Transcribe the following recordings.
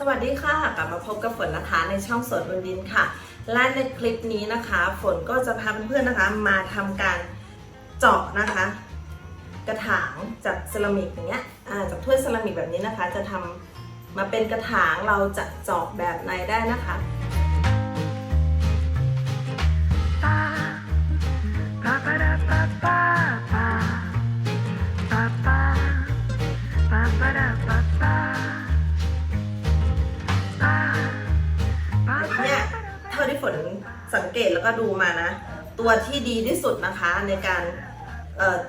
สวัสดีค่ะ กลับมาพบกับฝนนะคะในช่องสวนบนดินค่ะ และในคลิปนี้นะคะ ฝนก็จะพาเพื่อนๆนะคะ มาทำการเจาะนะคะ กระถางจากเซรามิกอย่างเงี้ยจากถ้วยเซรามิกแบบนี้นะคะ จะทำมาเป็นกระถางเราจะเจาะแบบไหนได้นะคะ สังเกตแล้วก็ดูมานะ ตัวที่ดีที่สุดนะคะในการ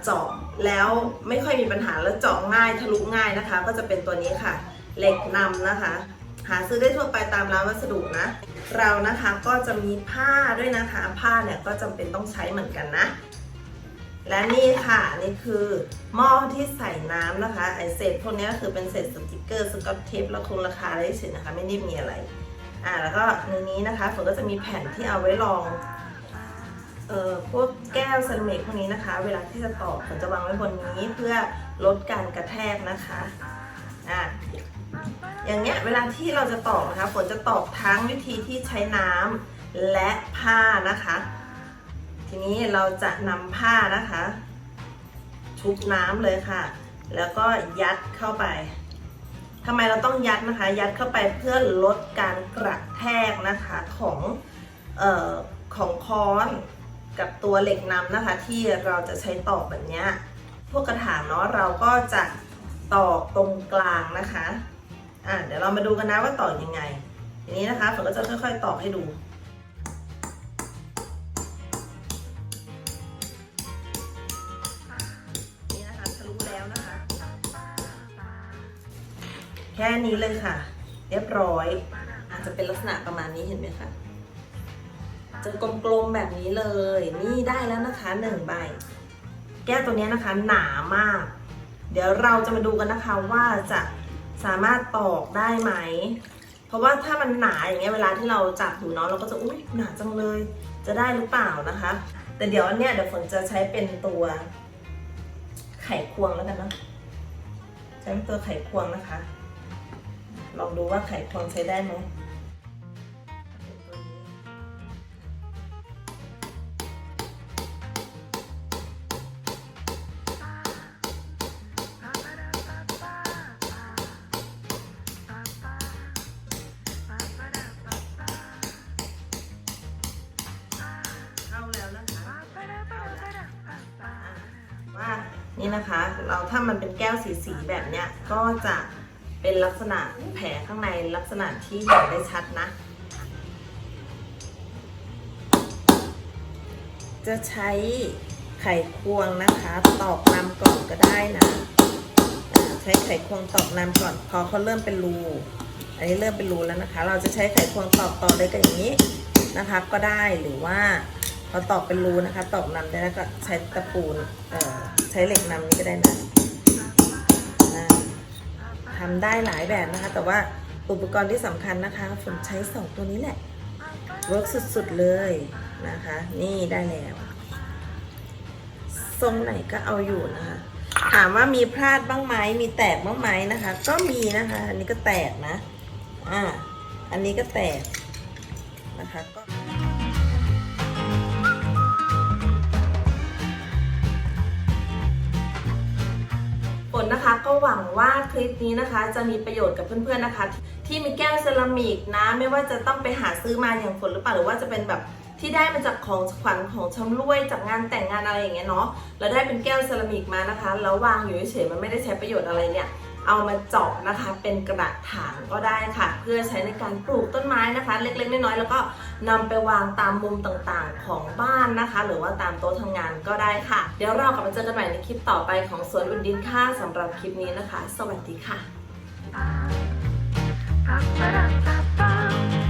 เจาะแล้วไม่ค่อยมีปัญหาแล้วเจาะง่ายทะลุง่ายนะคะ ก็จะเป็นตัวนี้ค่ะ เหล็กนำนะคะ หาซื้อได้ทั่วไปตามร้านวัสดุนะ เรานะคะก็จะมีผ้าด้วยนะคะผ้าเนี่ยก็จำเป็นต้องใช้เหมือนกันนะ และนี่ค่ะนี่คือหม้อที่ใส่น้ำนะคะไอเศษพวกนี้ก็คือเป็นเศษสติกเกอร์สกอตเทปแล้วคงราคาได้เฉยนะคะ ไม่ได้มีอะไร อ่าแล้วก็ในนี้นะคะฝนก็จะมีแผ่นที่เอาไว้รองเอ่อพวกแก้วเซรามิกพวกนี้นะคะ เวลาที่จะตอกฝนจะวางไว้บนนี้เพื่อลดการกระแทกนะคะอ่าอย่างเงี้ยเวลาที่เราจะตอกนะคะฝนจะตอกทั้งวิธีที่ใช้น้ำและผ้านะคะ ทีนี้เราจะนำผ้านะคะ ชุบน้ำเลยค่ะ แล้วก็ยัดเข้าไป ทำไมเราต้องยัดนะคะ ยัดเข้าไปเพื่อลดการกระแทกนะคะของออของค้อนกับตัวเหล็กนำนะคะ ที่เราจะใช้ตอกแบบนี้พวกกระถางเนาะเราก็จะตอกตรงกลางนะคะอะเดี๋ยวเรามาดูกันนะว่าตอกยังไงทีนี้นะคะฝนก็จะค่อย ๆ ตอกให้ดู แค่นี้เลยค่ะ เรียบร้อย อาจจะเป็นลักษณะประมาณนี้เห็นไหมคะจะกลมๆแบบนี้เลย นี่ได้แล้วนะคะหนึ่งใบ แก้วตัวนี้นะคะหนามาก เดี๋ยวเราจะมาดูกันนะคะว่าจะสามารถตอกได้ไหม เพราะว่าถ้ามันหนาอย่างเงี้ยเวลาที่เราจับอยู่เนาะเราก็จะอุ้ยหนาจังเลย จะได้หรือเปล่านะคะ แต่เดี๋ยวอันเนี้ยเดี๋ยวฝนจะใช้เป็นตัวไขควงแล้วกันเนาะใช้เป็นตัวไขควงนะคะ ลองดูว่าไขควงใช้ได้ไหมเข้าแล้วนะคะว่านี่นะคะ เราถ้ามันเป็นแก้วสีสีๆแบบเนี้ยก็จะ เป็นลักษณะแผลข้างในลักษณะที่เห็นได้ชัดนะ จะใช้ไขควงนะคะ ตอกนำก่อนก็ได้นะใช้ไขควงตอกนำก่อนพอเขาเริ่มเป็นรูอันนี้เริ่มเป็นรูแล้วนะคะ เราจะใช้ไขควงตอกต่อเลยกันอย่างนี้นะคะ ก็ได้หรือว่าพอตอกเป็นรูนะคะ ตอกนำได้แล้วก็ใช้ตะปูเอ่อใช้เหล็กนำนี้ก็ได้นะ ทำได้หลายแบบนะคะ แต่ว่าอุปกรณ์ที่สำคัญนะคะผมใช้สองตัวนี้แหละเวิร์กสุดๆเลยนะคะ นี่ได้แล้วทรงไหนก็เอาอยู่นะคะ ถามว่ามีพลาดบ้างไหมมีแตกบ้างไหมนะคะ ก็มีนะคะ อันนี้ก็แตกนะ อ่า อันนี้ก็แตกนะคะก็ นะคะ ก็หวังว่าคลิปนี้นะคะ จะมีประโยชน์กับเพื่อนๆนะคะ ที่มีแก้วเซรามิกนะ ไม่ว่าจะต้องไปหาซื้อมาอย่างฝนหรือเปล่าหรือว่าจะเป็นแบบที่ได้มาจากของขวัญของชำร่วยจากงานแต่งงานอะไรอย่างเงี้ยเนาะแล้วได้เป็นแก้วเซรามิกมานะคะแล้ววางอยู่เฉยๆมันไม่ได้ใช้ประโยชน์อะไรเนี่ย เอามาเจาะนะคะ เป็นกระดาษถางก็ได้ค่ะ เพื่อใช้ในการปลูกต้นไม้นะคะ เล็กๆน้อยๆแล้วก็นำไปวางตามมุมต่างๆของบ้านนะคะ หรือว่าตามโต๊ะทำงานก็ได้ค่ะ เดี๋ยวเรากลับมาเจอกันใหม่ในคลิปต่อไปของสวนบนดินค่ะสำหรับคลิปนี้นะคะ สวัสดีค่ะ pa pa da pa